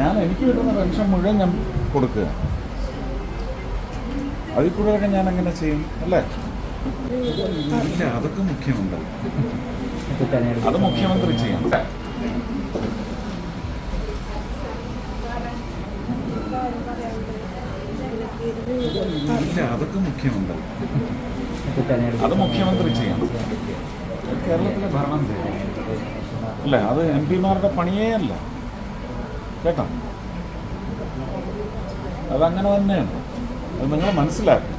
ഞാൻ എനിക്ക് കിട്ടുന്ന പെൻഷൻ മുഴുവൻ ഞാൻ കൊടുക്കുക. അതിൽ കൂടുതലൊക്കെ ഞാൻ അങ്ങനെ ചെയ്യും അല്ലേ? ഇല്ല അതൊക്കെ മുഖ്യമന്ത്രി. അത് മുഖ്യമന്ത്രി ചെയ്യണം ഇല്ല അതൊക്കെ മുഖ്യമന്ത്രി. അത് മുഖ്യമന്ത്രി ചെയ്യാം കേരളത്തിലെ ഭരണം ചെയ്യാം അല്ലേ അത് എം പിമാരുടെ പണിയേ അല്ല. കേട്ടോ. അതങ്ങനെ തന്നെയാണ്. അത് നിങ്ങൾ മനസ്സിലാക്കും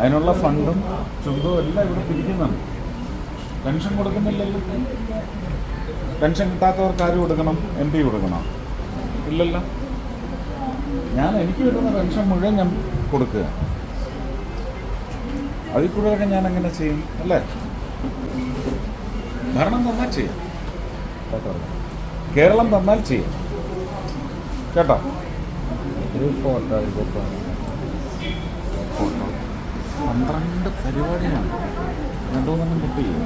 അതിനുള്ള ഫണ്ടും ചുങ്കവും എല്ലാം ഇവിടെ പിരിക്കുന്നുണ്ട് പെൻഷൻ കൊടുക്കുന്നില്ലല്ലോ. പെൻഷൻ കിട്ടാത്തവർക്ക് ആര് കൊടുക്കണം? എം പി കൊടുക്കണം. ഇല്ലല്ലോ. ഞാൻ എനിക്ക് കിട്ടുന്ന പെൻഷൻ മുഴുവൻ ഞാൻ കൊടുക്കുക. അതിൽ കൂടുതലൊക്കെ ഞാൻ അങ്ങനെ ചെയ്യും? അല്ലേ? ഭരണം തന്നാൽ ചെയ്യും. കേരളം തന്നാൽ ചെയ്യും. കേട്ടോ? ഒരു ഫോട്ടോ ഫോട്ടോ പന്ത്രണ്ട് പരിപാടിയാണ്. രണ്ടോ മൂന്നും ബുക്ക് ചെയ്യും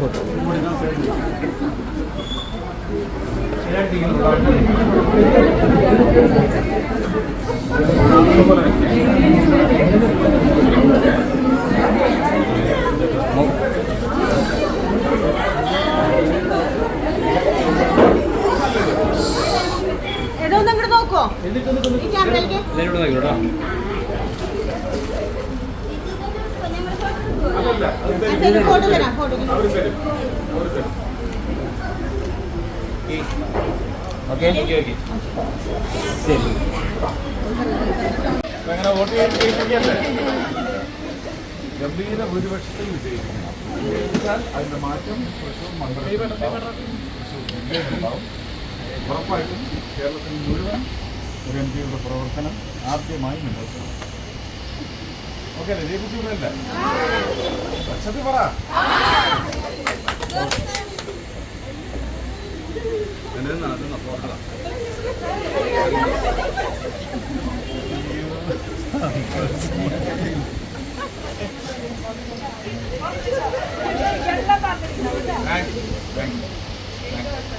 ഫോട്ടോ അങ്ങനെ വോട്ട് ഗംഭീര ഭൂരിപക്ഷത്തിൽ വിജയിച്ചാൽ അതിന്റെ മാറ്റം തൃശ്ശൂർ മണ്ഡലത്തിലുണ്ടാവും ഉണ്ടാവും ഉറപ്പായിട്ടും കേരളത്തിൽ മുഴുവൻ ഒരു എം പിയുടെ പ്രവർത്തനം ആദ്യമായി മുന്നോട്ട് ഓക്കെ അല്ലേ? ജയിപ്പിച്ചൂടല്ലേ ലക്ഷത്തി പറ. Thank you thank you